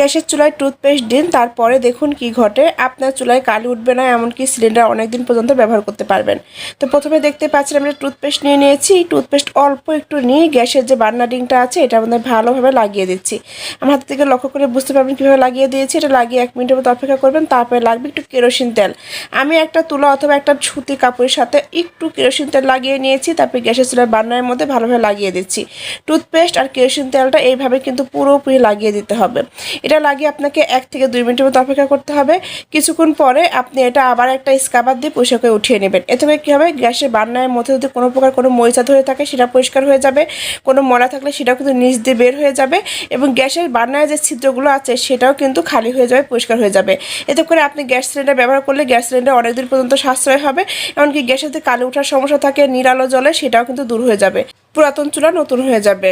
গ্যাসের চুলায় টুথপেস্ট দিন, তারপরে দেখুন কি ঘটে। আপনার চুলায় কালি উঠবে না, এমনকি সিলিন্ডার অনেক দিন পর্যন্ত ব্যবহার করতে পারবেন। তো প্রথমে দেখতে পাচ্ছেন আমরা টুথপেস্ট নিয়ে নিয়েছি। টুথপেস্ট অল্প একটু নিয়ে গ্যাসের যে বার্নারিংটা আছে, এটা আমাদের ভালোভাবে লাগিয়ে দিচ্ছি। আমার হাত থেকে লক্ষ্য করে বুঝতে পারবেন কীভাবে লাগিয়ে দিয়েছি। এটা লাগিয়ে এক মিনিটের মতো অপেক্ষা করবেন, তারপরে লাগবে একটু কেরোসিন তেল। আমি একটা তুলা অথবা একটা সুতি কাপড়ের সাথে একটু কেরোসিন তেল লাগিয়ে নিয়েছি, তারপরে গ্যাসের চুলার বার্নারের মধ্যে ভালোভাবে লাগিয়ে দিচ্ছি। টুথপেস্ট আর কেরোসিন তেলটা এইভাবে কিন্তু পুরোপুরি লাগিয়ে দিতে হবে। এটা লাগিয়ে আপনাকে এক থেকে দুই মিনিটের মতো অপেক্ষা করতে হবে। কিছুক্ষণ পরে আপনি এটা আবার একটা স্কাবার দিয়ে পরিষ্কার করে উঠিয়ে নেবেন। এতে করে কী হবে? গ্যাসের বার্নারের মধ্যে যদি কোনো প্রকার কোনো মরিচা ধরে থাকে, সেটা পরিষ্কার হয়ে যাবে। কোনো মরা থাকলে সেটাও কিন্তু নিচ দিয়ে বের হয়ে যাবে এবং গ্যাসের বার্নারের যে ছিদ্রগুলো আছে, সেটাও কিন্তু খালি হয়ে যাবে, পরিষ্কার হয়ে যাবে। এতে করে আপনি গ্যাস সিলিন্ডার ব্যবহার করলে গ্যাস সিলিন্ডার অনেকদিন পর্যন্ত সাশ্রয় হবে, এমনকি গ্যাসের যদি কালো ওঠার সমস্যা থাকে, নিরালো জলে সেটাও কিন্তু দূর হয়ে যাবে। পুরাতন চুলা নতুন হয়ে যাবে।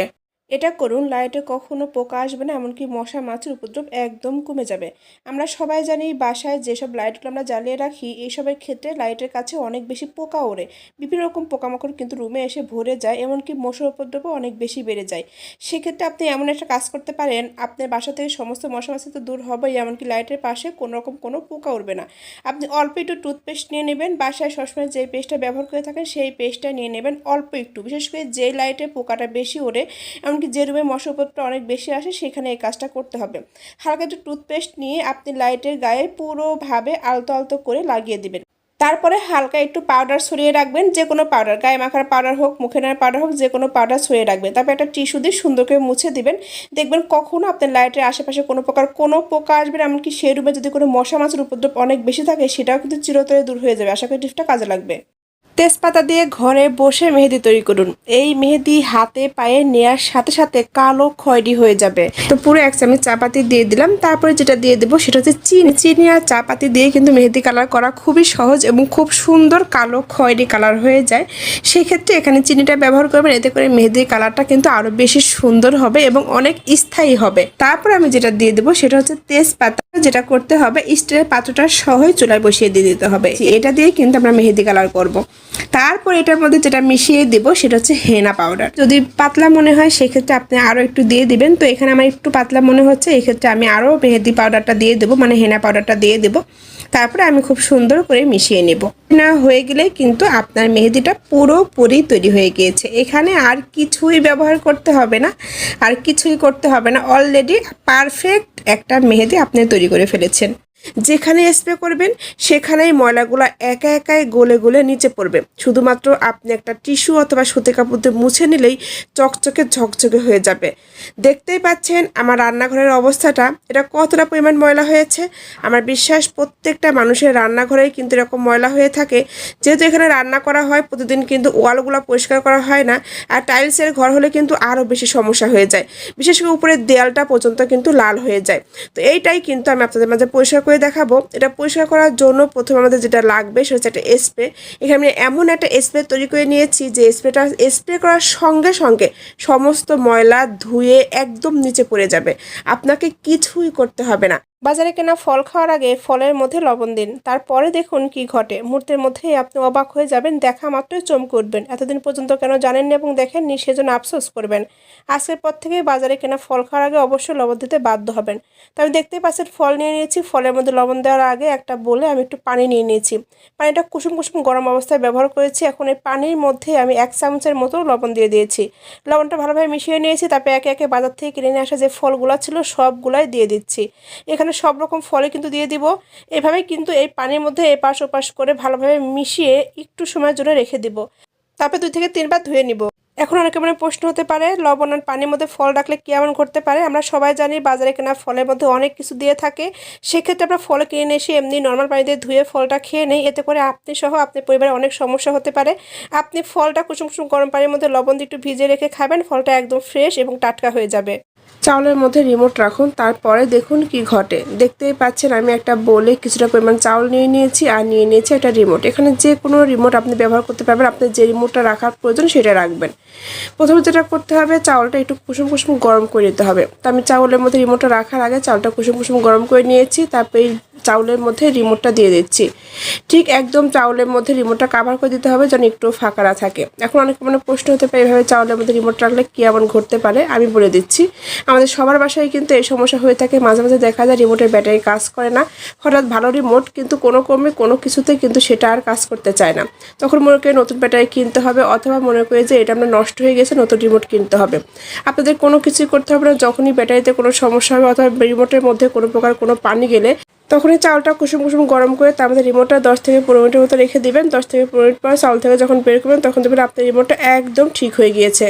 এটা করুন, লাইটে কখনো পোকা আসবে না, এমনকি মশা মাছের উপদ্রব একদম কমে যাবে। আমরা সবাই জানি বাসায় যেসব লাইটগুলো আমরা জ্বালিয়ে রাখি, এইসবের ক্ষেত্রে লাইটের কাছে অনেক বেশি পোকা ওড়ে। বিভিন্ন রকম পোকামাকড় কিন্তু রুমে এসে ভরে যায়, এমনকি মশার উপদ্রবও অনেক বেশি বেড়ে যায়। সেক্ষেত্রে আপনি এমন একটা কাজ করতে পারেন, আপনার বাসা থেকে সমস্ত মশা মাছি তো দূর হবেই, এমনকি লাইটের পাশে কোনো রকম কোনো পোকা উঠবে না। আপনি অল্প একটু টুথপেস্ট নিয়ে নেবেন, বাসায় সবসময় যে পেস্টটা ব্যবহার করে থাকেন, সেই পেস্টটা নিয়ে নেবেন অল্প একটু। বিশেষ করে যে লাইটে পোকাটা বেশি ওড়ে এমনকি যে রুমে মশা উপদ্রবটা অনেক বেশি আসে, সেখানে এই কাজটা করতে হবে। হালকা একটু টুথপেস্ট নিয়ে আপনি লাইটের গায়ে পুরোভাবে আলতো আলতো করে লাগিয়ে দিবেন। তারপরে হালকা একটু পাউডার ছড়িয়ে রাখবেন, যে কোনো পাউডার, গায়ে মাখার পাউডার হোক, মুখে নেওয়ার পাউডার হোক, যে কোনো পাউডার ছড়িয়ে রাখবেন। তারপর একটা টিস্যু দিয়ে সুন্দর করে মুছে দিবেন। দেখবেন কখনো আপনার লাইটের আশেপাশে কোনো প্রকার কোনো পোকা আসবে এমনকি সেই রুমে যদি কোনো মশা মাছের উপদ্রব অনেক বেশি থাকে, সেটাও কিন্তু চিরতরে দূর হয়ে যাবে। আশা করি টিপসটা কাজে লাগবে। তেজপাতা দিয়ে ঘরে বসে মেহেদি তৈরি করুন। এই মেহেদি হাতে পায়ে নেওয়ার সাথে সাথে কালো খয়েরি হয়ে যাবে। তো পুরো এক চামচ চাপাতি দিয়ে দিলাম। তারপরে যেটা দিয়ে দেবো সেটা হচ্ছে চিনি। চিনি আর চাপাতি দিয়ে কিন্তু মেহেদি কালার করা খুবই সহজ এবং খুব সুন্দর কালো খয়েরি কালার হয়ে যায়। সেক্ষেত্রে এখানে চিনিটা ব্যবহার করবেন। এতে করে মেহেদির কালারটা কিন্তু আরও বেশি সুন্দর হবে এবং অনেক স্থায়ী হবে। তারপর আমি যেটা দিয়ে দেবো সেটা হচ্ছে তেজপাতা। যেটা করতে হবে, স্টিলের পাত্রটা সহই চুলায় বসিয়ে দিয়ে দিতে হবে। এটা দিয়ে কিন্তু আমরা মেহেদি কালার করব। তারপর এটার মধ্যে যেটা মিশিয়ে দিব, সেটা হচ্ছে হেনা পাউডার যদি পাতলা মনে হয়, সেক্ষেত্রে আপনি আরও একটু দিয়ে দিবেন। তো এখানে আমার একটু পাতলা মনে হচ্ছে, এক্ষেত্রে আমি আরও মেহেদি পাউডারটা দিয়ে দেবো মানে হেনা পাউডারটা দিয়ে দেবো। তারপরে আমি খুব সুন্দর করে মিশিয়ে নেব। না হয়ে গেলে কিন্তু আপনার মেহেদিটা পুরোপুরি তৈরি হয়ে গিয়েছে। এখানে আর কিছুই ব্যবহার করতে হবে না, আর কিছুই করতে হবে না। অলরেডি পারফেক্ট একটা মেহেদি আপনি তৈরি করে ফেলেছেন। যেখানে স্প্রে করবেন, সেখানেই ময়লাগুলো একা একাই গলে গলে নিচে পড়বে। শুধুমাত্র আপনি একটা টিস্যু অথবা সুতি কাপড় দিয়ে মুছে নিলেই চকচকে ঝকঝকে হয়ে যাবে। দেখতেই পাচ্ছেন আমার রান্নাঘরের অবস্থাটা, এটা কতটা পরিমাণ ময়লা হয়েছে? আমার বিশ্বাস প্রত্যেকটা মানুষের রান্নাঘরেই কিন্তু এরকম ময়লা হয়ে থাকে। যেহেতু এখানে রান্না করা হয়, প্রতিদিন কিন্তু ওয়ালগুলো পরিষ্কার করা হয় না, আর টাইলসের ঘর হলে কিন্তু আরও বেশি সমস্যা হয়ে যায়। বিশেষ করে উপরের দেয়ালটা পর্যন্ত কিন্তু লাল হয়ে যায়। তো এইটাই কিন্তু আমি আপনাদের মাঝে পরিষ্কার করে দেখাবো। এটা পরিষ্কার করার জন্য প্রথমে আমাদের যেটা লাগবে সেটা হচ্ছে একটা স্প্রে। এখানে আমি এমন একটা স্প্রে তৈরি করে নিয়েছি যে স্প্রেটা স্প্রে করার সঙ্গে সঙ্গে সমস্ত ময়লা ধুয়ে একদম নিচে পড়ে যাবে। আপনাকে কিছুই করতে হবে না। বাজারে কেনা ফল খাওয়ার আগে ফলের মধ্যে লবণ দিন। তারপরে দেখুন কি ঘটে। মুহূর্তের মধ্যেই আপনি অবাক হয়ে যাবেন, দেখা মাত্রই চমকে উঠবেন। এতদিন পর্যন্ত কেন জানেননি এবং দেখেননি, সেজন্য আফসোস করবেন। আজকের পর থেকে বাজারে কেনা ফল খাওয়ার আগে অবশ্যই লবণ দিতে বাধ্য হবেন। তো আমি দেখতেই পাচ্ছেন, ফল নিয়ে নিয়েছি। ফলের মধ্যে লবণ দেওয়ার আগে একটা বলে আমি একটু পানি নিয়ে নিয়েছি। পানিটা কুসুম কুসুম গরম অবস্থায় ব্যবহার করেছি। এখন এই পানির মধ্যে আমি এক চামচের মতো লবণ দিয়ে দিয়েছি। লবণটা ভালোভাবে মিশিয়ে নিয়েছি। তারপরে একে একে বাজার থেকে কিনে নিয়ে আসা যে ফলগুলো ছিল, সবগুলাই দিয়ে দিচ্ছি। এখানে সব রকম ফলে কিন্তু দিয়ে দিব। এভাবে কিন্তু এই পানির মধ্যে এপাশ ওপাশ করে ভালোভাবে মিশিয়ে একটু সময়ের জন্য রেখে দিব। তারপরে দুই থেকে তিনবার ধুয়ে নিব। এখন অনেকের মনে প্রশ্ন হতে পারে, লবণ আর পানির মধ্যে ফল রাখলে কী এমন করতে পারে? আমরা সবাই জানি বাজারে কেনা ফলের মধ্যে অনেক কিছু দিয়ে থাকে। সেক্ষেত্রে আমরা ফল কিনে এসে এমনি নর্মাল পানিতে ধুয়ে ফলটা খেয়ে নেই। এতে করে আপনি সহ আপনার পরিবারে অনেক সমস্যা হতে পারে। আপনি ফলটা কুসুম কুসুম গরম পানির মধ্যে লবণ দিয়ে একটু ভিজে রেখে খাবেন, ফলটা একদম ফ্রেশ এবং টাটকা হয়ে যাবে। চাউলের মধ্যে রিমোট রাখুন, তারপরে দেখুন কি ঘটে। দেখতেই পাচ্ছেন আমি একটা বলে কিছুটা পরিমাণ চাউল নিয়ে নিয়েছি আর নিয়ে নিয়েছি একটা রিমোট এখানে যে কোনো রিমোট আপনি ব্যবহার করতে পারবেন, আপনি যে রিমোটটা রাখার প্রয়োজন সেটা রাখবেন। প্রথমে যেটা করতে হবে, চাউলটা একটু কুসুম কুসুম গরম করে নিতে হবে। তো আমি চাউলের মধ্যে রিমোটটা রাখার আগে চাউলটা কুসুম কুসুম গরম করে নিয়েছি, তারপরে চাউলের মধ্যে রিমোটটা দিয়ে দিচ্ছি। ঠিক একদম চাউলের মধ্যে রিমোটটা কাভার করে দিতে হবে যেন একটু ফাঁকা না থাকে। এখন অনেক মানে প্রশ্ন হতে পারে, এভাবে চাউলের মধ্যে রিমোট রাখলে কী এমন ঘটতে পারে? আমি বলে দিচ্ছি। আমাদের সবার বাসায় কিন্তু এই সমস্যা হয়ে থাকে। মাঝে মাঝে দেখা যায় রিমোটের ব্যাটারি কাজ করে না। হঠাৎ ভালো রিমোট কিন্তু কোনো ক্রমে কোনো কিছুতে কিন্তু সেটা আর কাজ করতে চায় না। তখন মনে করে নতুন ব্যাটারি কিনতে হবে অথবা মনে করে যে এটা আমরা নষ্ট হয়ে গেছে, নতুন রিমোট কিনতে হবে। আপনাদের কোনো কিছুই করতে হবে না। যখনই ব্যাটারিতে কোনো সমস্যা হবে অথবা রিমোটের মধ্যে কোনো প্রকার কোনো পানি গেলে তখনই চালটা কুসুম কুসুম গরম করে তার মধ্যে রিমোটটা দশ থেকে পনেরো মিনিটের মতো রেখে দিবেন। দশ থেকে পনেরো মিনিট পর চাল থেকে যখন বের করবেন, তখন দেখবেন আপনার রিমোটটা একদম ঠিক হয়ে গিয়েছে।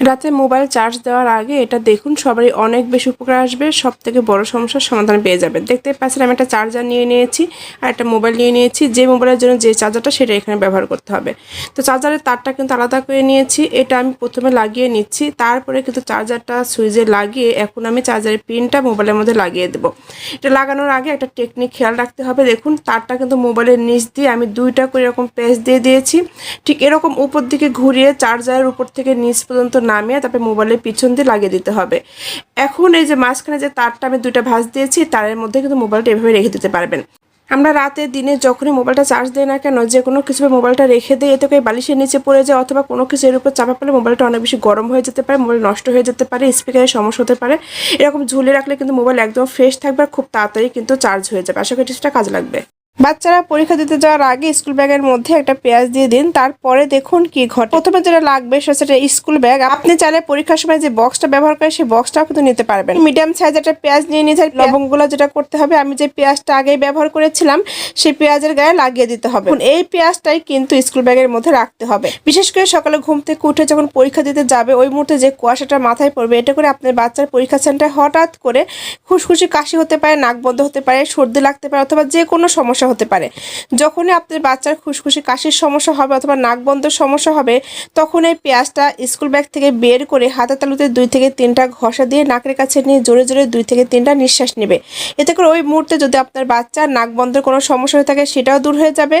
রাতে মোবাইল চার্জ দেওয়ার আগে এটা দেখুন, সবারই অনেক বেশি উপকার আসবে সব থেকে বড় সমস্যার সমাধান পেয়ে যাবেন। দেখতে পাচ্ছেন, আমি একটা চার্জার নিয়ে নিয়েছি আর একটা মোবাইল নিয়ে নিয়েছি, যে মোবাইলের জন্য যে চার্জারটা সেটা এখানে ব্যবহার করতে হবে। তো চার্জারের তারটা কিন্তু আলাদা করে নিয়েছি, এটা আমি প্রথমে লাগিয়ে নিচ্ছি, তারপরে কিন্তু চার্জারটা সুইচে লাগিয়ে এখন আমি চার্জারের পিনটা মোবাইলের মধ্যে লাগিয়ে দেবো। এটা লাগানোর আগে একটা টেকনিক খেয়াল রাখতে হবে, দেখুন, তারটা কিন্তু মোবাইলের নিচ দিয়ে আমি দুইটা করে এরকম পেজ দিয়ে দিয়েছি, ঠিক এরকম উপর দিকে ঘুরিয়ে চার্জারের উপর থেকে নিচ পর্যন্ত নামিয়ে তারপরে মোবাইলের পিছন দিয়ে লাগিয়ে দিতে হবে। এখন এই যে মাঝখানে যে তারটা আমি দুইটা ভাঁজ দিয়েছি, তারের মধ্যে কিন্তু মোবাইলটা এভাবে রেখে দিতে পারবেন। আমরা রাতে দিনে যখনই মোবাইলটা চার্জ দিই না কেন, যে কোনো কিছু মোবাইলটা রেখে দিই, এতে করে বালিশের নিচে পড়ে যায় অথবা কোনো কিছু এর উপর চাপা পড়লে মোবাইলটা অনেক বেশি গরম হয়ে যেতে পারে, মোবাইল নষ্ট হয়ে যেতে পারে স্পিকারের সমস্যা হতে পারে। এরকম ঝুলে রাখলে কিন্তু মোবাইল একদম ফ্রেশ থাকবে আর খুব তাড়াতাড়ি কিন্তু চার্জ হয়ে যাবে। আশা করি সেটা কাজ লাগবে। বাচ্চারা পরীক্ষা দিতে যাওয়ার আগে স্কুল ব্যাগের মধ্যে একটা পেঁয়াজ দিয়ে দিন, তারপরে দেখুন কি ঘটে। প্রথমে যেটা লাগবে সেটা স্কুল ব্যাগ। আপনি চাইলে পরীক্ষার সময় যে বক্সটা ব্যবহার করে সেই বক্সটাও কিন্তু নিতে পারবেন। মিডিয়াম সাইজ একটা পেঁয়াজ নিয়ে নিয়েছে লবঙ্গগুলো যেটা করতে হবে, আমি যে পেঁয়াজটা আগেই ব্যবহার করেছিলাম, সেই পেঁয়াজের গায়ে লাগিয়ে দিতে হবে। এই পেঁয়াজটাই কিন্তু স্কুল ব্যাগের মধ্যে রাখতে হবে। বিশেষ করে সকালে ঘুম থেকে উঠে যখন পরীক্ষা দিতে যাবে, ওই মুহূর্তে যে কুয়াশাটা মাথায় পড়বে, এটা করে আপনার বাচ্চার পরীক্ষা সেন্টারে হঠাৎ করে খুশখুশি কাশি হতে পারে, নাক বন্ধ হতে পারে, সর্দি লাগতে পারে, অথবা যে কোনো সমস্যা হতে পারে। যখনই আপনার বাচ্চার খুশখুশি, কাশির সমস্যা হবে অথবা নাক বন্ধের সমস্যা হবে, তখন এই পেঁয়াজটা স্কুল ব্যাগ থেকে বের করে হাতে তালুতে দুই থেকে তিনটা ঘষা দিয়ে নাকের কাছে নিয়ে জোরে জোরে দুই থেকে তিনটা নিঃশ্বাস নেবে। এতে করে ওই মুহূর্তে যদি আপনার বাচ্চার নাক বন্ধের কোনো সমস্যা হয়ে থাকে, সেটাও দূর হয়ে যাবে।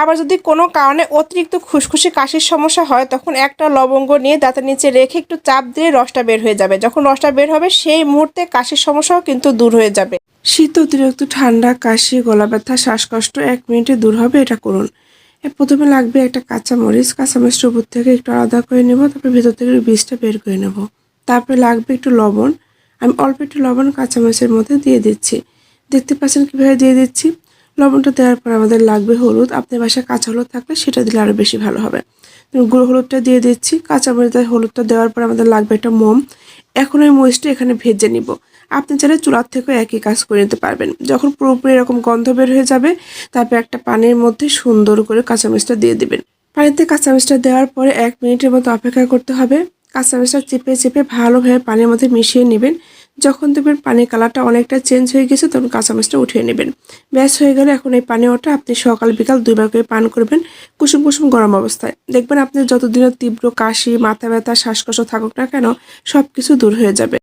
আবার যদি কোনো কারণে অতিরিক্ত খুশখুশি, কাশির সমস্যা হয়, তখন একটা লবঙ্গ নিয়ে দাঁতের নিচে রেখে একটু চাপ দিয়ে রসটা বের হয়ে যাবে। যখন রসটা বের হবে, সেই মুহূর্তে কাশির সমস্যাও কিন্তু দূর হয়ে যাবে। শীত অতিরিক্ত ঠান্ডা, কাশি গলা ব্যথা শ্বাসকষ্ট, এক মিনিটে দূর হবে, এটা করুন। প্রথমে লাগবে একটা কাঁচামরিচ। কাঁচামরিচটার উপর থেকে একটু আলাদা করে নেব, তারপরে ভেতর থেকে বীজটা বের করে নেব। তারপরে লাগবে একটু লবণ। আমি অল্প একটু লবণ কাঁচামরিচের মধ্যে দিয়ে দিচ্ছি। দেখতে পাচ্ছেন কীভাবে দিয়ে দিচ্ছি? লবণটা দেওয়ার পর আমাদের লাগবে হলুদ। আপনার বাসায় কাঁচা হলুদ থাকলে সেটা দিলে আরও বেশি ভালো হবে। গুঁড়ো হলুদটা দিয়ে দিচ্ছি কাঁচামরিচ হলুদটা দেওয়ার পর আমাদের লাগবে একটা মোম। এখন ওই মরিচটা এখানে ভেজে নিব। আপনি চাইলে চুলার থেকেও একই কাজ করে নিতে পারবেন। যখন পুরোপুরি এরকম গন্ধ বের হয়ে যাবে, তারপর একটা পানির মধ্যে সুন্দর করে কাঁচামরিচটা দিয়ে দিবেন। পানিতে কাঁচামরিচটা দেওয়ার পরে এক মিনিটের মতো অপেক্ষা করতে হবে। কাঁচামরিচটা চেপে চেপে ভালোভাবে পানির মধ্যে মিশিয়ে নেবেন। যখন দেখবেন পানির কালারটা অনেকটা চেঞ্জ হয়ে গেছে, তখন কাঁচামরিচটা উঠিয়ে নেবেন। ব্যাস হয়ে গেলে, এখন এই পানি ওটা আপনি সকাল বিকাল দুইবার করে পান করবেন কুসুম কুসুম গরম অবস্থায়। দেখবেন আপনি যতদিনের তীব্র কাশি, মাথা ব্যথা, শ্বাসকষ্ট থাকুক না কেন সব কিছু দূর হয়ে যাবে।